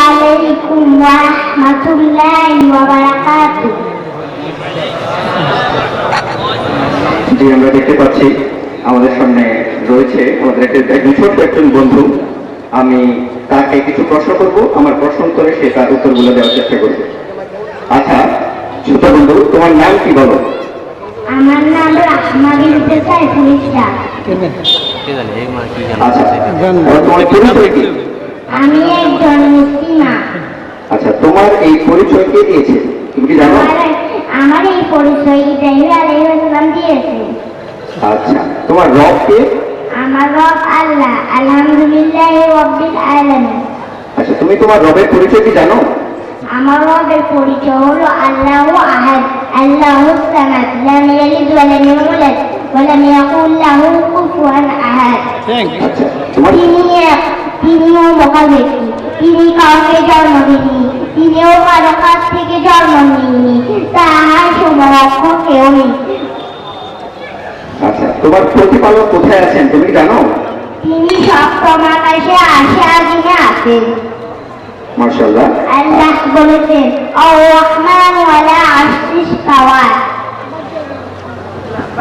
عليكم ورحمة الله وبركاته জি আমরা দেখতে পাচ্ছি আমাদের সামনে রয়েছে আমাদের একজন ছোট্ট একজন বন্ধু। আমি তাকে কিছু প্রশ্ন করব আমার প্রশ্ন করে সে তার উত্তরগুলো দেওয়ার চেষ্টা করবে। আচ্ছা ছোট বন্ধু তোমার নাম কি বলো? আমার নাম আচ্ছা তোমার পরিচয় কি? আমি একজন মুসলিমা। আচ্ছা তোমার এই পরিচয় কে দিয়েছে? তুমি কি জানো? আমার- এই পরিচয় ইব্রাহিম আলাইহিসসালাম দিয়েছে। আচ্ছা তোমার রব কে? আমার রব আল্লাহ আলহামদুলিল্লাহ রব্বিল আলামিন। আচ্ছা তুমি তোমার রবের পরিচয় কি জানো? আমার রবের পরিচয় হলো আল্লাহ আহাদ আল্লাহ সামাদ লাম ইয়ালিদ ওয়া লাম ইউলাদ ওয়া লাম ইয়াকুল লাহু কুফুয়ান আহাদ। আচ্ছা তোমার তিনিও মহাব্যক্তি তিনি কাউকে জন্ম দেননি তিনিও কারও কাছ থেকে জন্ম নেননি তাহার সমরক্ষ কেউ নেই। আচ্ছা তোমার প্রতিপালক কোথায় আছেন তুমি জানো? তিনি সপ্তম আকাশে আসে আদিনে আছেন আল্লাহ বলেছেন ওয়ালা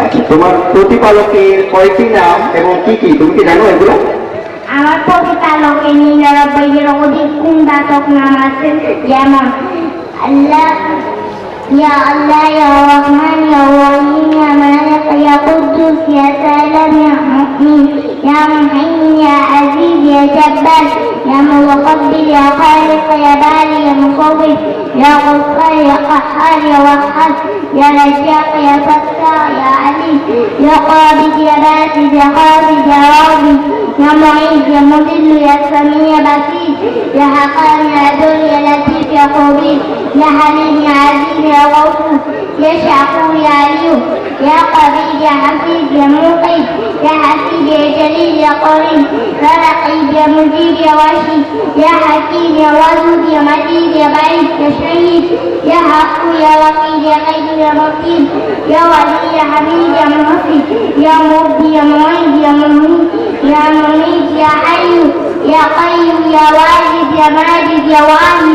আচ্ছা তোমার প্রতিপালকের কয়টি নাম এবং কি কি? তুমি কি জানো এগুলো? আমার প্রতিপালকের নিরানব্বইয়ের অধিক গুণবাচক নাম আছে যেমন আল্লাহ ইয়া আল্লাহ ইয়া রহমান ইয়া রহিম ইয়া মালিক ইয়া কুদ্দুস ইয়া সালাম ইয়া মুমিন ইয়া মুহাইমিন ইয়া আজিজ ইয়া জব্বার ইয়া মুতকাব্বির ইয়া খালিক ইয়া বারি ইয়া মুসawwir ইয়া গফফার ইয়া قهار ইয়া ওয়াহাব ইয়া রাজ্জাক ইয়া ফাত্তাহ ইয়া আলিম ইয়া قابض ইয়া باسط ইয়া قابض ইয়া رابي يا معيد يا مضل يا سميع بصير. يا حقان يا عدل يا لطيف يا خبير يا حليم يا عزيز يا غفور. يا شكور يا عليم. يا قبيل يا حفيظ يا موقف. يا حفيظ يا جليل يا قريب. يا رقيب يا مجيب يا وشيد يا حكيم يا ودود يا مجيد يا بعيد يا شهيد. يا حق يا وكيل يا قيد يا وكيل يا ولي يا حميد يا منصف يا مبدي يا معيد يا مميت يا مميت يا حي. يا قيوم يا واجد يا ماجد يا واحد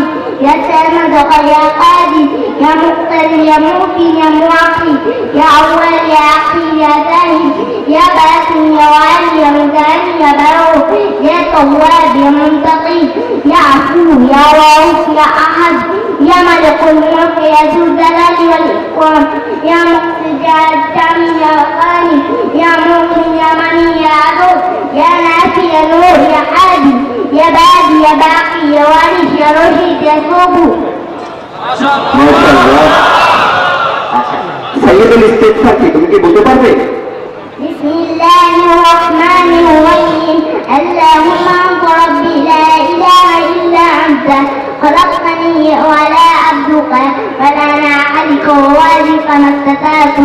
يا سامد يا قادر يا مقتدر يا موفي يا معافي يا أول يا أخي يا ثاني يا باسم يا وعلي يا مزاني يا بروح يا تواب يا منتقي يا عفو يا رؤوف يا أحد يا ملك الملك يا ذو الجلال والإكرام يا مقصد يا الجامي يا غني يا مؤمن يا مني يا عدو يا نافي يا نور يا حادي. يا بادي يا باقي يا وارث يا رشيد يا صبو মার্শাল্লাহ আচ্ছা সৈয়দুল ইস্তেগফার কি তুমি কি বলতে পারবে بسم الله الرحمن الرحيم اللهم انت ربي لا اله الا انت خلقتني ولا عبدك ولا انا عليك ووالدك ما استطعت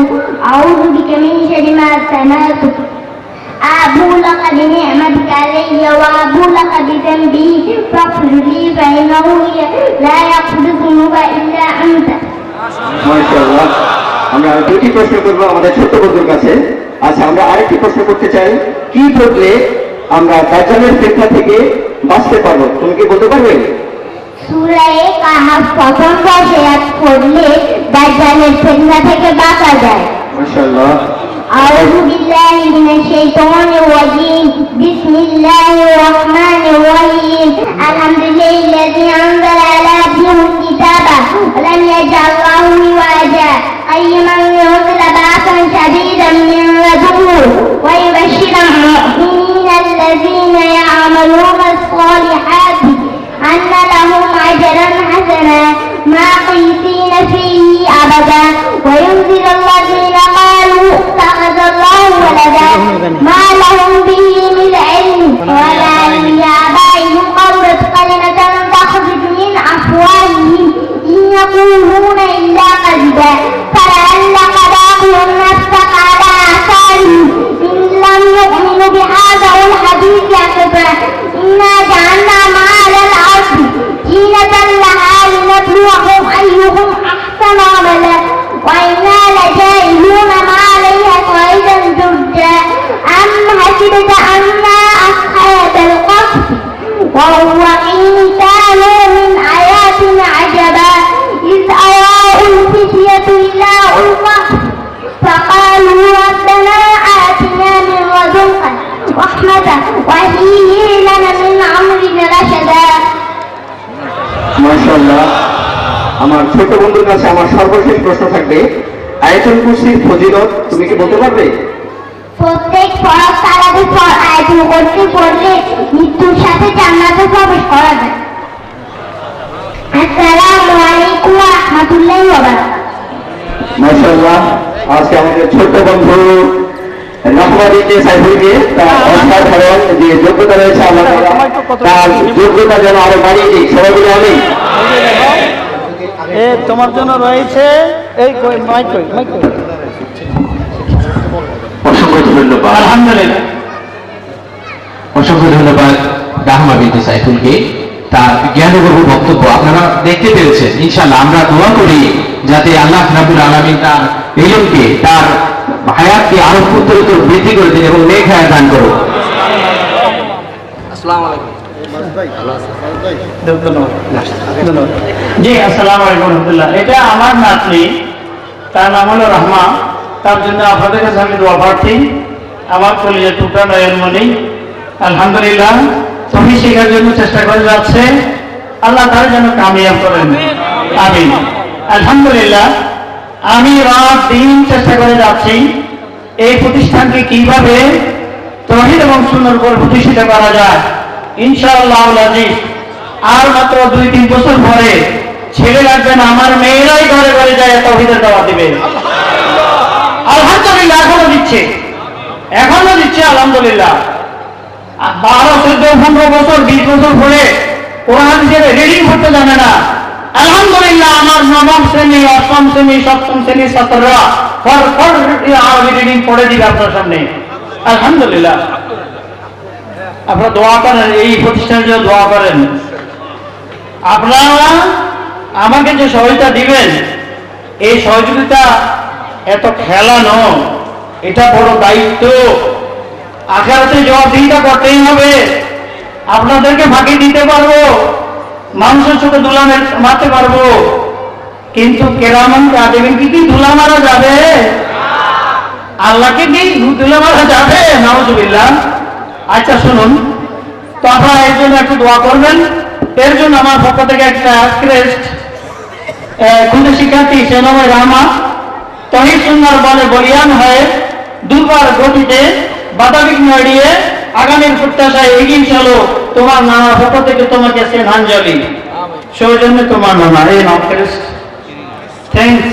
اعوذ بك من شر ما صنعت أبو لك بنعمتك علي وأبو لك بذنبي فاغفر لي فإنه لا يغفر الذنوب إلا أنت মার্শাল্লাহ আমরা দুটি প্রশ্ন করবো আমাদের ছোট্ট বন্ধুর কাছে আচ্ছা আমরা আরেকটি প্রশ্ন করতে চাই কি করলে আমরা দাজ্জালের ফিতনা থেকে বাঁচতে পারবো তুমি কি বলতে পারবে সুরায়ে কাহাফ প্রথম দশে এক পড়লে দাজ্জালের ফিতনা থেকে বাঁচা যায় মার্শাল্লাহ أعوذ بالله من الشيطان الرجيم. بسم الله الرحمن الرحيم. الحمد لله الذي أنزل على عبده الكتاب. ولم يجعل له عوجا قيما لينزل بعثا شديدا من لدنه ويبشر المؤمنين الذين يعملون الصالحات أن لهم أجرا কাছে আমার সর্বশেষ প্রশ্ন থাকবে আয়াতুল কুরসির ফজিলত তুমি কি বলতে পারবে? প্রত্যেক ফরজ সালাদের পর আয়াতুল কুরসি পড়লে মৃত্যুর সাথে জান্নাতে প্রবেশ করা যায়। আসসালামু আলাইকুম ওয়া রাহমাতুল্লাহি ওয়া বারাকাতুহু। মাশাআল্লাহ আজকে আমাদের ছোট্ট বন্ধু রহমাদিকে সাইফুলকে তার অসাধারণ যে যোগ্যতা রয়েছে তার যোগ্যতা যেন আরও বাড়িয়ে দিক। সবাই আমি এ তোমার জন্য রয়েছে এই কই মাইক কই মাইক কই? অসংখ্য ধন্যবাদ। আলহামদুলিল্লাহ। অসংখ্য ধন্যবাদ রাহমা বিনতে সাইফুলকে। তার জ্ঞানগর্ভ বক্তব্য আপনারা দেখতে পেরেছেন। ইনশাল্লাহ আমরা দোয়া করি যাতে আল্লাহ রাবুল আলমী তার ইলমকে তার হায়াতকে আরও উত্তরোত্তর বৃদ্ধি করে দিন এবং নেক হায়াত দান করুন। ধন্যবাদ ধন্যবাদ জি, আসসালামু এটা আমার নাতনি, তার নাম হলো রহমা তার জন্য আপনাদের কাছে আমি আমার টুকরা নয়নমণি আলহামদুলিল্লাহ তুমি শেখার জন্য চেষ্টা করে যাচ্ছে। আল্লাহ তার যেন কামিয়াব করেন। আমি আলহামদুলিল্লাহ, আমি রাত দিন চেষ্টা করে যাচ্ছি। এই প্রতিষ্ঠানকে কীভাবে তহিদ এবং সুন্দর করে প্রতিষ্ঠিত করা যায়? ইনশাআল্লাহ আর মাত্র দুই তিন বছর পরে ছেলে লাগবে না আমার মেয়েরাই ঘরে ঘরে যায় তহিদের দাওয়া দিবে। আলহামদুলিল্লাহ এখনও দিচ্ছে। এখনও দিচ্ছে আলহামদুলিল্লাহ। বারো চোদ্দ পনেরো বছর বিশ বছর পরে কোরআন হিসেবে রিডিং করতে জানে না। আলহামদুলিল্লাহ আমার নবম শ্রেণি অষ্টম শ্রেণি সপ্তম শ্রেণির ছাত্ররা ফর ফর আরবি রিডিং পড়ে দিবে আপনার সামনে। আলহামদুলিল্লাহ। আপনারা দোয়া করেন, এই প্রতিষ্ঠানের জন্য দোয়া করেন। আপনারা আমাকে যে সহযোগিতা দিবেন, এই সহযোগিতা এত খেলা নয় এটা বড় দায়িত্ব। আখেরাতে জবাবদিহিতা করতেই হবে। আপনাদেরকে ফাঁকি দিতে পারব, মানুষের চোখে দুলা মারতে পারব। কিন্তু কেরামন কাজেবেন কি কি দুলা মারা যাবে? আল্লাহকে কি দুলা মারা যাবে? নাউজুবিল্লাহ। আচ্ছা শুনুন। তো এর জন্য একটু দোয়া করবেন। এর জন্য আমার পক্ষ থেকে একটা ক্রেস্ট খুঁজে শিক্ষার্থী সে নামে রামা, তহিদ সুন্দর বলে বলিয়ান হয়ে দুবার গতিতে বাতাবিক নড়িয়ে আগামীর প্রত্যাশায় এগিয়ে চলো। তোমার নানার পক্ষ থেকে তোমাকে শ্রদ্ধাঞ্জলি। সৌজন্য তোমার নানা, এই নাও ক্রেস্ট থ্যাংকস